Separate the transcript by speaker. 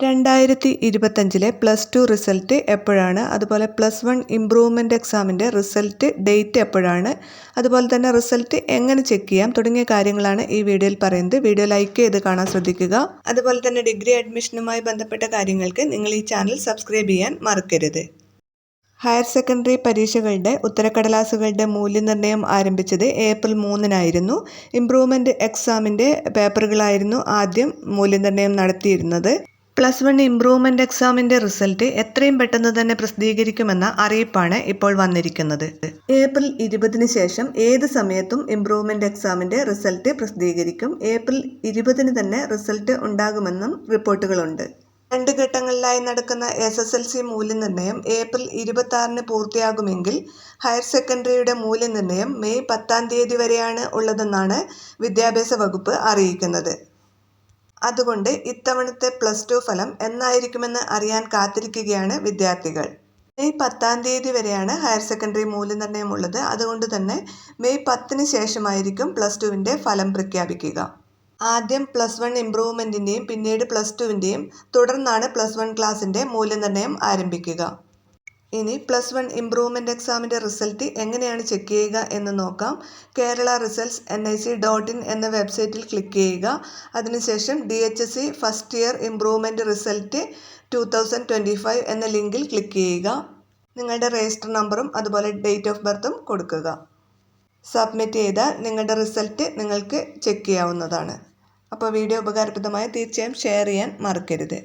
Speaker 1: രണ്ടായിരത്തി ഇരുപത്തഞ്ചിലെ plus two result എപ്പോഴാണ്? അതുപോലെ പ്ലസ് വൺ ഇംപ്രൂവ്മെന്റ് എക്സാമിന്റെ റിസൾട്ട് ഡേറ്റ് എപ്പോഴാണ്? അതുപോലെ തന്നെ റിസൾട്ട് എങ്ങനെ ചെക്ക് ചെയ്യാം? തുടങ്ങിയ കാര്യങ്ങളാണ് ഈ വീഡിയോയിൽ പറയുന്നത്. വീഡിയോ ലൈക്ക് ചെയ്ത് കാണാൻ ശ്രദ്ധിക്കുക. അതുപോലെ തന്നെ ഡിഗ്രി അഡ്മിഷനുമായി ബന്ധപ്പെട്ട കാര്യങ്ങൾക്ക് നിങ്ങൾ ഈ ചാനൽ സബ്സ്ക്രൈബ് ചെയ്യാൻ മറക്കരുത്. ഹയർ സെക്കൻഡറി പരീക്ഷകളുടെ ഉത്തരക്കടലാസുകളുടെ മൂല്യനിർണയം ആരംഭിച്ചത് ഏപ്രിൽ മൂന്നിനായിരുന്നു. ഇംപ്രൂവ്മെന്റ് എക്സാമിന്റെ പേപ്പറുകളായിരുന്നു ആദ്യം മൂല്യനിർണയം നടത്തിയിരുന്നത്. പ്ലസ് വൺ ഇംപ്രൂവ്മെന്റ് എക്സാമിന്റെ റിസൾട്ട് എത്രയും പെട്ടെന്ന് തന്നെ പ്രസിദ്ധീകരിക്കുമെന്ന അറിയിപ്പാണ് ഇപ്പോൾ വന്നിരിക്കുന്നത്. ഏപ്രിൽ ഇരുപതിന് ശേഷം ഏത് സമയത്തും ഇംപ്രൂവ്മെന്റ് എക്സാമിന്റെ റിസൾട്ട് പ്രസിദ്ധീകരിക്കും. ഏപ്രിൽ ഇരുപതിന് തന്നെ റിസൾട്ട് ഉണ്ടാകുമെന്നും റിപ്പോർട്ടുകളുണ്ട്. രണ്ട് ഘട്ടങ്ങളിലായി നടക്കുന്ന എസ് എസ് എൽ സി മൂല്യനിർണയം ഏപ്രിൽ ഇരുപത്തി പൂർത്തിയാകുമെങ്കിൽ ഹയർ സെക്കൻഡറിയുടെ മൂല്യനിർണയം മെയ് പത്താം തീയതി വരെയാണ് ഉള്ളതെന്നാണ് വിദ്യാഭ്യാസ വകുപ്പ് അറിയിക്കുന്നത്. അതുകൊണ്ട് ഇത്തവണത്തെ പ്ലസ് ടു ഫലം എന്നായിരിക്കുമെന്ന് അറിയാൻ കാത്തിരിക്കുകയാണ് വിദ്യാർത്ഥികൾ. മെയ് പത്താം തീയതി വരെയാണ് ഹയർ സെക്കൻഡറി മൂല്യനിർണയം ഉള്ളത് അതുകൊണ്ട് തന്നെ മെയ് പത്തിന് ശേഷമായിരിക്കും പ്ലസ് ടുവിന്റെ ഫലം പ്രഖ്യാപിക്കുക. ആദ്യം പ്ലസ് വൺ ഇംപ്രൂവ്മെന്റിന്റെയും പിന്നീട് പ്ലസ് ടുവിന്റെയും തുടർന്നാണ് പ്ലസ് വൺ ക്ലാസ്സിന്റെ മൂല്യനിർണയം ആരംഭിക്കുക. ഇനി പ്ലസ് വൺ ഇംപ്രൂവ്മെന്റ് എക്സാമിന്റെ റിസൾട്ട് എങ്ങനെയാണ് ചെക്ക് ചെയ്യുക എന്ന് നോക്കാം. Kerala results N I C dot in എന്ന വെബ്സൈറ്റിൽ ക്ലിക്ക് ചെയ്യുക. അതിനുശേഷം D H S C first year improvement result two thousand twenty five എന്ന ലിങ്കിൽ ക്ലിക്ക് ചെയ്യുക. നിങ്ങളുടെ രജിസ്റ്റർ നമ്പറും അതുപോലെ ഡേറ്റ് ഓഫ് ബർത്തും കൊടുക്കുക. സബ്മിറ്റ് ചെയ്താൽ നിങ്ങളുടെ റിസൾട്ട് നിങ്ങൾക്ക് ചെക്ക് ചെയ്യാവുന്നതാണ്. അപ്പോൾ വീഡിയോ ഉപകാരപ്രദമായി തീർച്ചയായും ഷെയർ ചെയ്യാൻ മറക്കരുത്.